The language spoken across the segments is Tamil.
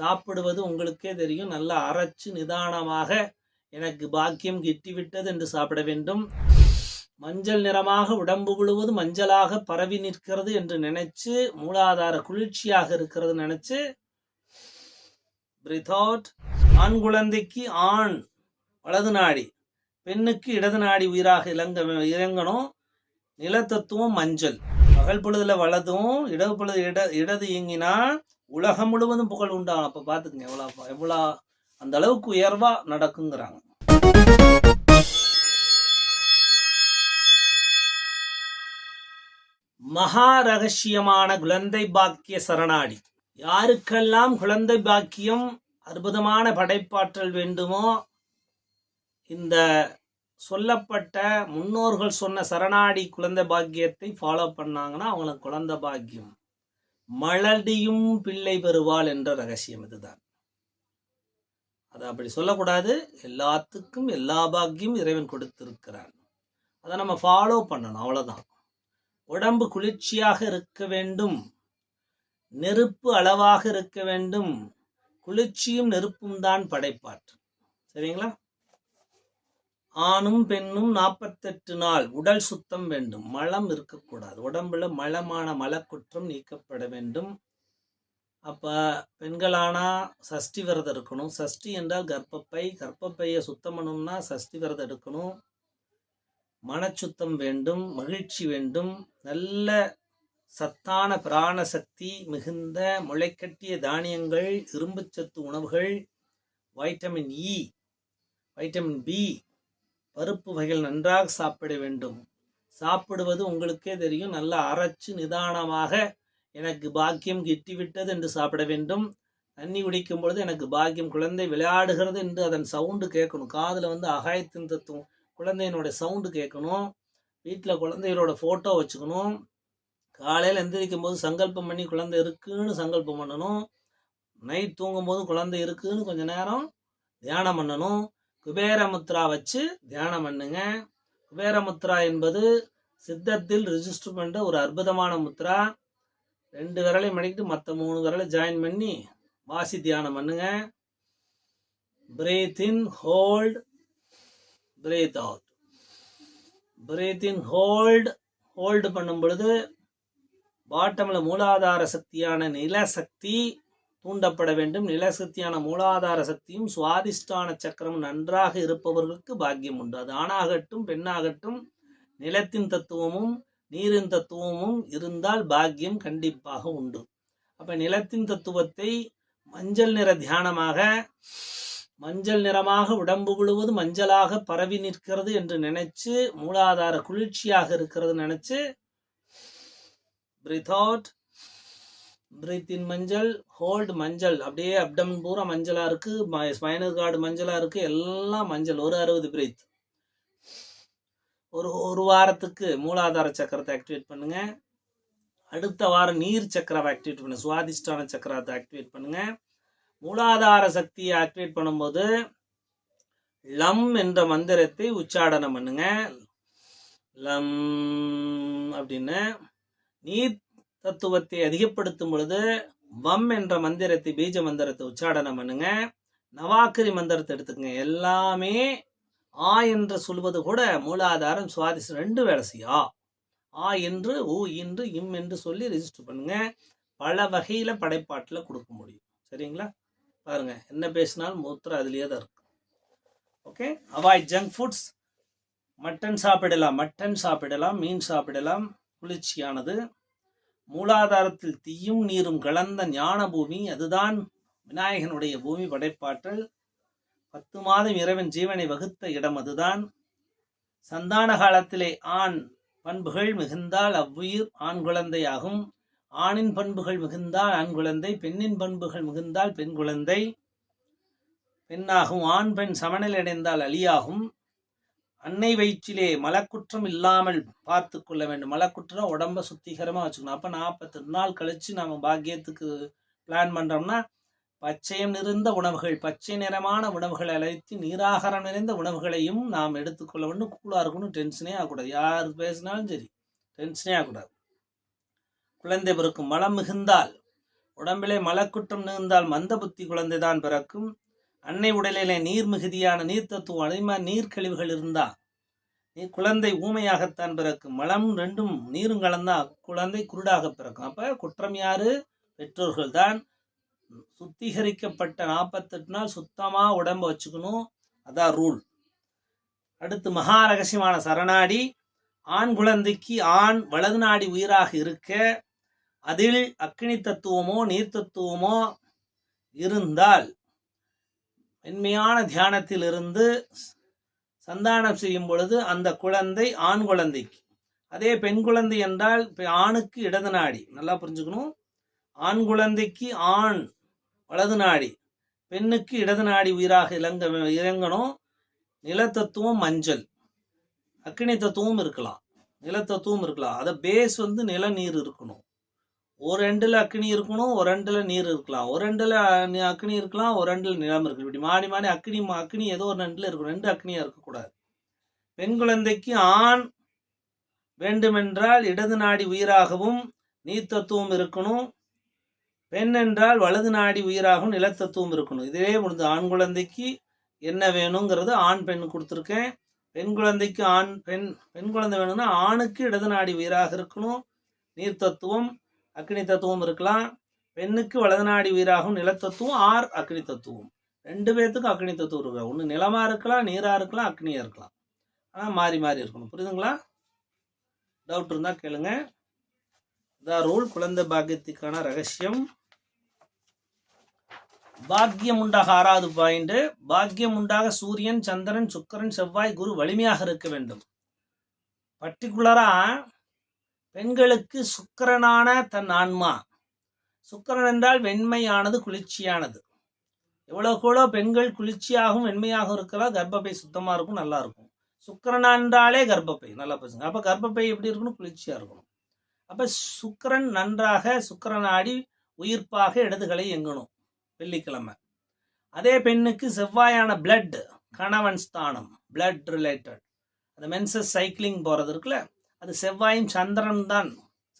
சாப்பிடுவது உங்களுக்கே தெரியும். நல்லா அரைச்சு நிதானமாக எனக்கு பாக்கியம் கிட்டிவிட்டது என்று சாப்பிட வேண்டும். மஞ்சள் நிறமாக உடம்பு முழுவதும் மஞ்சளாக பரவி நிற்கிறது என்று நினைச்சு மூலாதார குளிர்ச்சியாக இருக்கிறது நினைச்சு ஆண் குழந்தைக்கு ஆண் வலது நாடி. பெண்ணுக்கு இடது நாடி உயிராக இளங்க இறங்கணும். நிலத்தத்துவம் மஞ்சள். பகல் பொழுதுல வலதும் இடது பொழுது இட இடது இயங்கினா உலகம் முழுவதும் புகழ் உண்டாகும் அப்ப பாத்துக்கங்க எவ்வளோ எவ்வளோ அந்த அளவுக்கு உயர்வா நடக்குங்கிறாங்க. மகா ரகசியமான குழந்தை பாக்கிய சரணாடி. யாருக்கெல்லாம் குழந்தை பாக்கியம் அற்புதமான படைப்பாற்றல் வேண்டுமோ இந்த சொல்லப்பட்ட முன்னோர்கள் சொன்ன சரணாடி குழந்தை பாக்கியத்தை ஃபாலோ பண்ணாங்கன்னா அவங்களுக்கு குழந்தை பாக்கியம். மலடியும் பிள்ளை பெறுவாள் என்ற ரகசியம் இதுதான். அது அப்படி சொல்லக்கூடாது. எல்லாத்துக்கும் எல்லா பாக்கியம் இறைவன் கொடுத்திருக்கிறான். அதை நம்ம ஃபாலோ பண்ணணும். அவ்வளோதான் உடம்பு குளிர்ச்சியாக இருக்க வேண்டும். நெருப்பு அளவாக இருக்க வேண்டும். குளிர்ச்சியும் நெருப்பும் தான் படைப்பாற்று சரிங்களா? ஆணும் பெண்ணும் நாற்பத்தெட்டு நாள். உடல் சுத்தம் வேண்டும். மலம் இருக்கக்கூடாது. உடம்புல மலமான மலக்குற்றம் நீக்கப்பட வேண்டும். அப்போ பெண்களானா சஷ்டி விரதம் இருக்கணும். சஷ்டி என்றால் கர்ப்பப்பை. கர்ப்பப்பையை சுத்தம் பண்ணணும்னா சஷ்டி விரதம் எடுக்கணும். மனச்சுத்தம் வேண்டும். மகிழ்ச்சி வேண்டும். நல்ல சத்தான பிராண சக்தி மிகுந்த முளைக்கட்டிய தானியங்கள் இரும்புச்சத்து உணவுகள் வைட்டமின் இ வைட்டமின் பி பருப்பு வகைகள் நன்றாக சாப்பிட வேண்டும். சாப்பிடுவது உங்களுக்கே தெரியும். நல்லா அரைச்சு நிதானமாக எனக்கு பாக்கியம் கிட்டிவிட்டது என்று சாப்பிட வேண்டும். தண்ணி குடிக்கும் பொழுது எனக்கு பாக்கியம். குழந்தை விளையாடுகிறது என்று அதன் சவுண்டு கேட்கணும். காதில் வந்து அகாயத்தின் தத்துவம். குழந்தையினோட சவுண்டு கேட்கணும். வீட்டில் குழந்தைகளோட ஃபோட்டோ வச்சுக்கணும். காலையில் எந்திரிக்கும் போது சங்கல்பம் பண்ணி குழந்தை இருக்குன்னு சங்கல்பம் பண்ணணும். நைட் தூங்கும் போது குழந்தை இருக்குன்னு கொஞ்சம் நேரம் தியானம் பண்ணணும். குபேரமுத்ரா வச்சு தியானம் பண்ணுங்க. குபேரமுத்ரா என்பது சித்தத்தில் ரிஜிஸ்டர் பண்ணுற ஒரு அற்புதமான முத்ரா. ரெண்டு விரலையும் மணிக்கிட்டு மற்ற மூணு விரலை ஜாயின் பண்ணி வாசி தியானம் பண்ணுங்க. Breathe in hold breathe out breathe in hold hold பண்ணும் பொழுது பாட்டமில் மூலாதார சக்தியான நிலசக்தி தூண்டப்பட வேண்டும். நிலசக்தியான மூலாதார சக்தியும் சுவாதிஷ்டான சக்கரம் நன்றாக இருப்பவர்களுக்கு பாக்கியம் உண்டு. அது ஆணாகட்டும் பெண்ணாகட்டும் நிலத்தின் தத்துவமும் நீரின் தத்துவமும் இருந்தால் பாக்கியம் கண்டிப்பாக உண்டு. அப்போ நிலத்தின் தத்துவத்தை மஞ்சள் நிற தியானமாக மஞ்சள் நிறமாக உடம்பு முழுவதும் மஞ்சளாக பரவி நிற்கிறது என்று நினைச்சு மூலாதார குளிர்ச்சியாக இருக்கிறது நினைச்சு பிரீத் அவுட் பிரீத்தின் இன் மஞ்சள் ஹோல்டு மஞ்சள் அப்படியே அப்டமன் பூரா மஞ்சளா இருக்கு. ஸ்பைனல் கார்டு மஞ்சளா இருக்கு. எல்லாம் மஞ்சள். ஒரு அறுபது பிரீத் ஒரு ஒரு வாரத்துக்கு மூலாதார சக்கரத்தை ஆக்டிவேட் பண்ணுங்க. அடுத்த வாரம் நீர் சக்கரவை ஆக்டிவேட் பண்ணுங்கள் சுவாதிஷ்டான சக்கரத்தை ஆக்டிவேட் பண்ணுங்க. மூலாதார சக்தியை ஆக்டிவேட் பண்ணும்போது லம் என்ற மந்திரத்தை உச்சாடனம் பண்ணுங்க. லம் அப்படின்னு நீர் தத்துவத்தை அதிகப்படுத்தும் பொழுது வம் என்ற மந்திரத்தை பீஜ மந்திரத்தை உச்சாடனம் பண்ணுங்க. நவாக்கரி மந்திரத்தை எடுத்துக்கங்க. எல்லாமே ஆ என்று சொல்வது கூட மூலாதாரம் சுவாதிசம் ரெண்டு வேலை செய்யும் ஆ என்று ஊ என்று இம் என்று சொல்லி ரெஜிஸ்டர் பண்ணுங்க. பல வகையில படைப்பாட்டில் கொடுக்க முடியும். சரிங்களா? பாருங்க என்ன பேசினாலும் மூத்திரம் அதுலேயே தான் இருக்கு. Okay? Avoid junk foods mutton சாப்பிடலாம். மட்டன் சாப்பிடலாம். மீன் சாப்பிடலாம். குளிர்ச்சியானது. மூலாதாரத்தில் தீயும் நீரும் கலந்த ஞான பூமி அதுதான் விநாயகனுடைய பூமி படைப்பாற்றல். பத்து மாதம் இறைவன் ஜீவனை வகுத்த இடம் அதுதான். சந்தான காலத்திலே ஆண் பண்புகள் மிகுந்தால் அவ்வுயிர் ஆண் குழந்தையாகும். ஆணின் பண்புகள் மிகுந்தால் ஆண் குழந்தை பெண்ணின் பண்புகள் மிகுந்தால் பெண் குழந்தை. பெண்ணாகும் ஆண் பெண் சமநிலை அடைந்தால் அலியாகும். அன்னை வயிற்றிலே மலக்குற்றம் இல்லாமல் பார்த்து கொள்ள வேண்டும். மலக்குற்றம் உடம்ப சுத்திகரமாக வச்சுக்கணும். அப்போ நாற்பத்தெட்டு நாள் கழித்து நம்ம பாக்கியத்துக்கு பிளான் பண்ணுறோம்னா பச்சையம் நிறைந்த உணவுகள் பச்சை நிறமான உணவுகளை அழைத்து நீராகாரம் நிறைந்த உணவுகளையும் நாம் எடுத்துக்கொள்ள வேண்டும். கூலாக இருக்கணும் டென்ஷனே ஆகக்கூடாது. யார் பேசினாலும் சரி டென்ஷனே ஆகக்கூடாது. குழந்தை பிறக்கும் மலம் மிகுந்தால் உடம்பிலே மலக்குற்றம் நிகழ்ந்தால் மந்த புத்தி குழந்தைதான் பிறக்கும். அன்னை உடலிலே நீர் மிகுதியான நீர் தத்துவம் அதே மாதிரி இருந்தா நீ குழந்தை ஊமையாகத்தான் பிறக்கும். மலம் ரெண்டும் நீரும் கலந்தா குழந்தை குருடாக பிறக்கும். அப்ப குற்றம் யாரு? பெற்றோர்கள் தான் சுத்திகரிக்கப்பட்ட நாற்பத்தெட்டு நாள் சுத்தமா உடம்ப வச்சுக்கணும். அதான் ரூல் அடுத்து மகா ரகசியமான சரணாடி. ஆண் குழந்தைக்கு ஆண் வலது நாடி உயிராக இருக்க அதில் அக்கினி தத்துவமோ நீர் தத்துவமோ இருந்தால் மென்மையான தியானத்திலிருந்து சந்தானம் செய்யும் பொழுது அந்த குழந்தை ஆண் குழந்தைக்கு. அதே பெண் குழந்தை என்றால் ஆணுக்கு இடது நாடி. நல்லா புரிஞ்சுக்கணும். ஆண் குழந்தைக்கு ஆண் வலது நாடி. பெண்ணுக்கு இடது நாடி உயிராக இறங்க இறங்கணும். நிலத்தத்துவம் மஞ்சள். அக்கினி தத்துவம் இருக்கலாம். நிலத்தத்துவம் இருக்கலாம். அதை பேஸ் வந்து நில நீர் இருக்கணும். ஒரு ரெண்டில் அக்னி இருக்கணும் ஒரு ரெண்டில் நீர் இருக்கலாம். ஒரு ரெண்டில் அக்னி இருக்கலாம் ஒரு ரெண்டில் நிலம் இருக்கு இப்படி மாடி மாடி அக்னி அக்னி ஏதோ ஒரு ரெண்டில் இருக்கும். ரெண்டு அக்னியாக இருக்கக்கூடாது. பெண் குழந்தைக்கு ஆண் வேண்டுமென்றால் இடது நாடி உயிராகவும் நீர் தத்துவம் இருக்கணும். பெண் என்றால் வலது நாடி உயிராகவும் நிலத்தத்துவம் இருக்கணும். இதே முடிஞ்சு ஆண் குழந்தைக்கு என்ன வேணுங்கிறது ஆண் பெண் கொடுத்துருக்கேன். பெண் குழந்தைக்கு ஆண் பெண் பெண் குழந்தை வேணும்னா ஆணுக்கு இடது நாடி உயிராக இருக்கணும். நீர்த்தத்துவம் அக்னி தத்துவம் இருக்கலாம். பெண்ணுக்கு வலது நாடி உயிராகும் நிலத்தத்துவம் ஆர் அக்னி தத்துவம். ரெண்டு பேர்த்துக்கும் அக்னி தத்துவம் இருக்கா? ஒன்று நிலமாக இருக்கலாம் நீராக இருக்கலாம் அக்னியாக இருக்கலாம். ஆனால் மாறி மாறி இருக்கணும். புரியுதுங்களா? டவுட் இருந்தால் கேளுங்க. இதான் ரூல் குழந்தை பாக்கியத்துக்கான ரகசியம். பாக்கியம் உண்டாக ஆறாவது பாயிண்ட் பாக்கியம் உண்டாக சூரியன் சந்திரன் சுக்கரன் செவ்வாய் குரு வலிமையாக இருக்க வேண்டும். பர்டிகுலரா பெண்களுக்கு சுக்கிரனான தன் ஆன்மா. சுக்கரன் என்றால் வெண்மையானது குளிர்ச்சியானது. எவ்வளவுக்கு பெண்கள் குளிர்ச்சியாகவும் வெண்மையாகவும் இருக்கலாம் கர்ப்பப்பை சுத்தமாக இருக்கும் நல்லா இருக்கும். சுக்கரனா என்றாலே கர்ப்பப்பை நல்லா பேசுங்க. அப்போ கர்ப்பப்பை எப்படி இருக்கணும்? குளிர்ச்சியாக இருக்கணும். அப்போ சுக்கரன் நன்றாக சுக்கரனாடி உயிர்ப்பாக இடதுகளை எங்கணும்? வெள்ளிக்கிழமை. அதே பெண்ணுக்கு செவ்வாயான பிளட் கணவன் ஸ்தானம் பிளட் ரிலேட்டட் அந்த மென்சஸ் சைக்கிளிங் போகிறது இருக்குல்ல? அது செவ்வாயும் சந்திரன் தான்.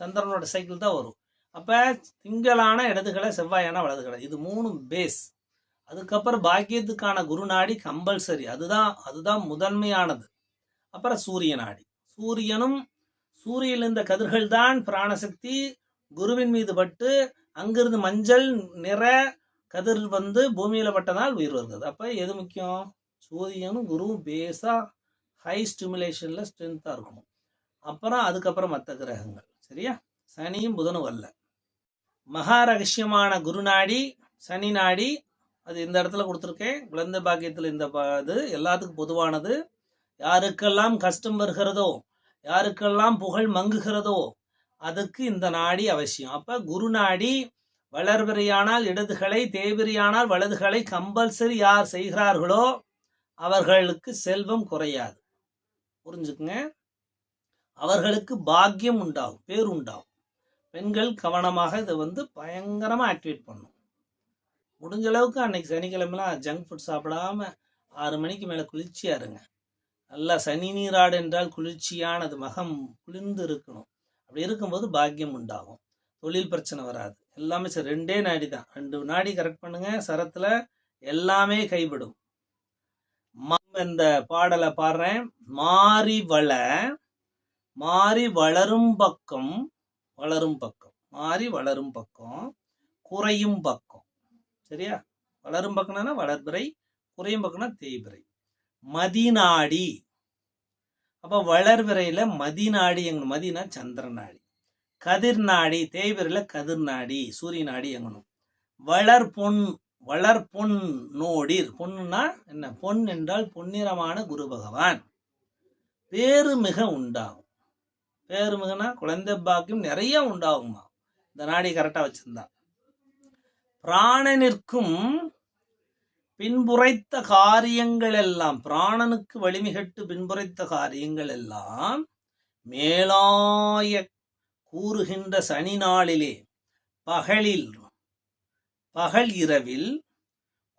சந்திரனோட சைக்கிள் தான் வரும். அப்போ திங்களான இடதுகளை செவ்வாயான வலதுகளை இது மூணு பேஸ் அதுக்கப்புறம் பாக்கியத்துக்கான குரு நாடி கம்பல்சரி அதுதான் அதுதான் முதன்மையானது. அப்புறம் சூரிய நாடி சூரியனும் சூரியன் இந்த கதிர்கள் தான் பிராணசக்தி. குருவின் மீது பட்டு அங்கிருந்து மஞ்சள் நிற கதிர் வந்து பூமியில் பட்டதால் உயிர் வருகிறது அப்போ எது முக்கியம்? சூரியனும் குருவும் பேஸாக ஹை ஸ்டிமுலேஷனில் ஸ்ட்ரென்த்தாக இருக்கணும். அப்புறம் அதுக்கப்புறம் மற்ற கிரகங்கள். சரியா? சனியும் புதனும் வரல. மகா ரகசியமான குரு நாடி சனி நாடி அது இந்த இடத்துல கொடுத்துருக்கேன். குழந்தை பாக்கியத்தில் இந்த இது எல்லாத்துக்கும் பொதுவானது. யாருக்கெல்லாம் கஷ்டம் வருகிறதோ யாருக்கெல்லாம் புகழ் மங்குகிறதோ அதுக்கு இந்த நாடி அவசியம். அப்போ குரு நாடி வளர்பிறையானால் இடதுகளை தேவிரியானால் வலதுகளை கம்பல்சரி யார் செய்கிறார்களோ அவர்களுக்கு செல்வம் குறையாது. புரிஞ்சுக்குங்க? அவர்களுக்கு பாக்கியம் உண்டாகும் பேர் உண்டாகும். பெண்கள் கவனமாக இதை வந்து பயங்கரமாக ஆக்டிவேட் பண்ணும். முடிஞ்ச அளவுக்கு அன்னைக்கு சனிக்கிழமைலாம் ஜங்க் ஃபுட் சாப்பிடாம ஆறு மணிக்கு மேலே குளிர்ச்சியாக இருங்க. நல்லா சனி நீராடு என்றால் குளிர்ச்சியானது மகம் குளிர்ந்து இருக்கணும். அப்படி இருக்கும்போது பாக்கியம் உண்டாகும். தொழில் பிரச்சனை வராது. எல்லாமே சரி ரெண்டே நாடி தான். ரெண்டு நாடி கரெக்ட் பண்ணுங்க. சரத்தில் எல்லாமே கைவிடும் இந்த பாடலை பாடுறேன். மாறி வள மாறி வளரும் பக்கம் வளரும் பக்கம். மாறி வளரும் பக்கம் குறையும் பக்கம். சரியா? வளரும் பக்கம்னா வளர்பிறை குறையும் பக்கம்னா தேய்பிறை. மதிநாடி. அப்ப வளர்பிறையில மதிநாடி எங்கணும்? மதினா சந்திரநாடி. கதிர்நாடி கதிர் நாடி தேய்பிறையில கதிர் நாடி சூரிய நாடி எங்கணும்? வளர் பொன் வளர் பொன் நோடிர். பொண்ணுனா என்ன? பொன் என்றால் பொன்னிறமான குரு பகவான். வேறு மிக உண்டாகும். பேருமகனா குழந்தை பாக்கியம் நிறைய உண்டாகுமா? இந்த நாடி கரெக்டா வச்சிருந்தா. பிராணனிற்கும் பின்புரைத்த காரியங்கள் எல்லாம் பிராணனுக்கு வலிமிகட்டு பின்புரைத்த காரியங்கள் எல்லாம் மேலாய கூறுகின்ற சனி நாளிலே பகலில் பகல் இரவில்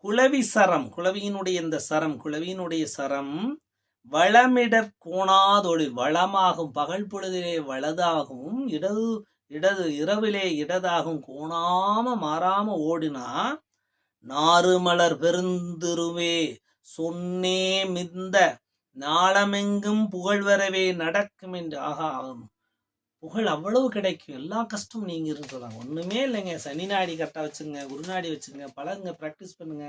குளவி சரம் குளவியினுடைய இந்த சரம் குளவியினுடைய சரம் வளமிடற் கோணாதொழி வளமாகும் பகல் பொழுதிலே வலதாகவும் இடது இடது இரவிலே இடதாகும் கோணாம மாறாம ஓடினா நாறுமலர் பெருந்திருவே சொன்னே மிந்த நாளமெங்கும் புகழ் வரவே நடக்கும் என்று. ஆகா புகழ் அவ்வளவு கிடைக்கும். எல்லா கஷ்டமும் நீங்க சொல்றாங்க ஒண்ணுமே இல்லைங்க. சனி நாடி கரெக்டாக வச்சுங்க குருநாடி வச்சுங்க பழகுங்க ப்ராக்டிஸ் பண்ணுங்க.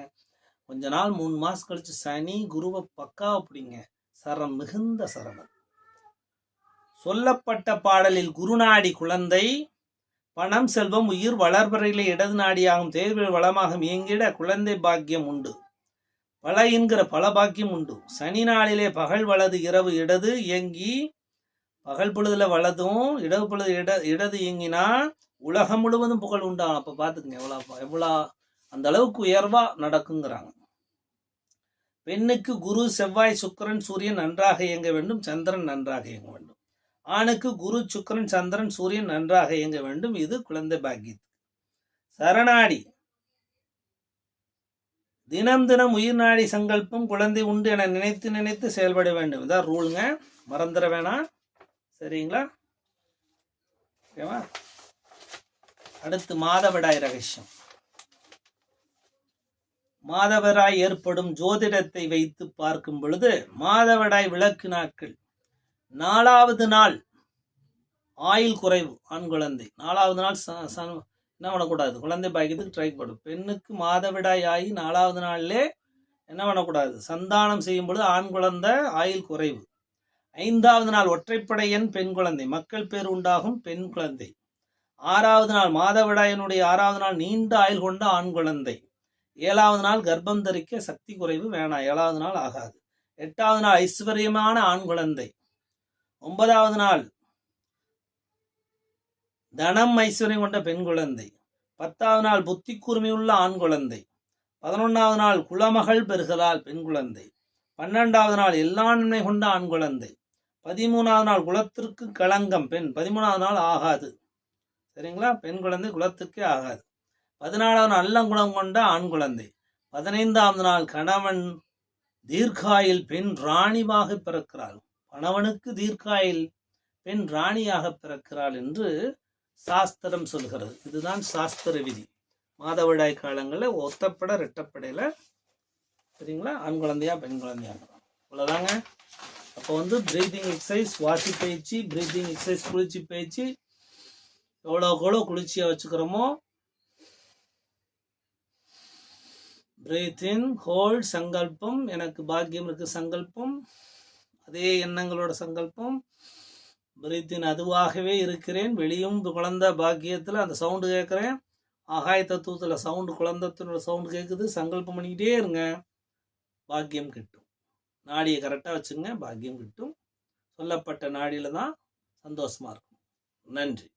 கொஞ்ச நாள் மூணு மாசம் கழிச்சு சனி குருவை பக்காவை பிடிங்க. சரம் மிகுந்த சரவன் சொல்லப்பட்ட பாடலில் குருநாடி குழந்தை பணம் செல்வம் உயிர் வளர்பறையிலே இடது நாடியாகும் தேர்வில் வளமாகும் இயங்கிட குழந்தை பாக்கியம் உண்டு. பல என்கிற பல பாக்கியம் உண்டு. சனி நாளிலே பகல் வலது இரவு இடது இயங்கி பகல் பொழுதுல வலதும் இடவு பொழுது இட இடது இயங்கினா உலகம் முழுவதும் புகழ் உண்டாகும். அப்போ பார்த்துக்குங்க எவ்வளோ எவ்வளோ அந்த அளவுக்கு உயர்வாக நடக்குங்கிறாங்க. பெண்ணுக்கு குரு செவ்வாய் சுக்கரன் சூரியன் நன்றாக இயங்க வேண்டும் சந்திரன் நன்றாக இயங்க வேண்டும். ஆணுக்கு குரு சுக்கரன் சந்திரன் சூரியன் நன்றாக இயங்க வேண்டும் இது குழந்தை பாக்கியத்து சரணாடி. தினம் தினம் உயிர் நாடி சங்கல்பம் குழந்தை உண்டு என நினைத்து நினைத்து செயல்பட வேண்டும். இதான் ரூலுங்க. மறந்துட வேணாம். சரிங்களா? ஓகேவா? அடுத்து மாதவிடாய் ரகசியம். மாதவராய் ஏற்படும் ஜோதிடத்தை வைத்து பார்க்கும் பொழுது மாதவிடாய் விளக்கு நாட்கள். நாலாவது நாள் ஆயில் குறைவு ஆண் குழந்தை. நாலாவது நாள் என்ன பண்ணக்கூடாது? குழந்தை பாக்கியத்துக்கு ட்ரை பண்ணும் பெண்ணுக்கு மாதவிடாய் ஆகி நாலாவது நாள்லே என்ன பண்ணக்கூடாது? சந்தானம் செய்யும் பொழுது ஆண் குழந்தை ஆயில் குறைவு. ஐந்தாவது நாள் ஒற்றைப்படை எண் பெண் குழந்தை. மக்கள் பேர் உண்டாகும் பெண் குழந்தை. ஆறாவது நாள் மாதவிடாயனுடைய ஆறாவது நாள் நீண்ட ஆயுள் கொண்ட ஆண் குழந்தை. ஏழாவது நாள் கர்ப்பம் தரிக்க சக்தி குறைவு வேணாம். ஏழாவது நாள் ஆகாது. எட்டாவது நாள் ஐஸ்வர்யமான ஆண் குழந்தை. ஒன்பதாவது நாள் தனம் ஐஸ்வர்யம் கொண்ட பெண் குழந்தை. பத்தாவது நாள் புத்தி கூர்மையுள்ள ஆண் குழந்தை. பதினொன்றாவது நாள் குலமகள் பெறுகிறாள் பெண் குழந்தை. பன்னெண்டாவது நாள் எல்லா நன்மை கொண்ட ஆண் குழந்தை. பதிமூணாவது நாள் குலத்திற்கு களங்கம் பெண். பதிமூணாவது நாள் ஆகாது. சரிங்களா? பெண் குழந்தை குலத்துக்கே ஆகாது. பதினாலாவது நாள் குணம் கொண்ட ஆண் குழந்தை. பதினைந்தாவது நாள் கணவன் தீர்க்காயில் பெண் ராணிவாக பிறக்கிறாள். கணவனுக்கு தீர்க்காயில் பெண் ராணியாக பிறக்கிறாள் என்று சாஸ்திரம் சொல்கிறது. இதுதான் சாஸ்திர விதி. மாதவிடாய் காலங்களில் ஒத்தப்பட ரெட்டப்படையில் சரிங்களா? ஆண் குழந்தையா பெண் குழந்தையா. அவ்வளோதாங்க அப்போ வந்து ப்ரீதிங் எக்ஸசைஸ் வாசி பயிற்சி ப்ரீதிங் எக்ஸசைஸ் குளிர்ச்சி பயிற்சி எவ்வளோக்கு எவ்வளோ குளிர்ச்சியாக வச்சுக்கிறோமோ பிரீத் இன் ஹோல்ட் சங்கல்பம். எனக்கு பாக்கியம் இருக்கு சங்கல்பம். அதே எண்ணங்களோட சங்கல்பம். பிரீத்தின் அதுவாகவே இருக்கிறேன். வெளியும் குழந்த பாக்கியத்தில் அந்த சவுண்டு கேட்குறேன். ஆகாய தத்துவத்தில் சவுண்டு குழந்தத்தினோட சவுண்டு கேட்குது சங்கல்பம் பண்ணிக்கிட்டே இருங்க. பாக்கியம் கிட்டும். நாடியை கரெக்டாக வச்சுங்க பாக்கியம் கிட்டும். சொல்லப்பட்ட நாடியில் தான் சந்தோஷமாக இருக்கும். நன்றி.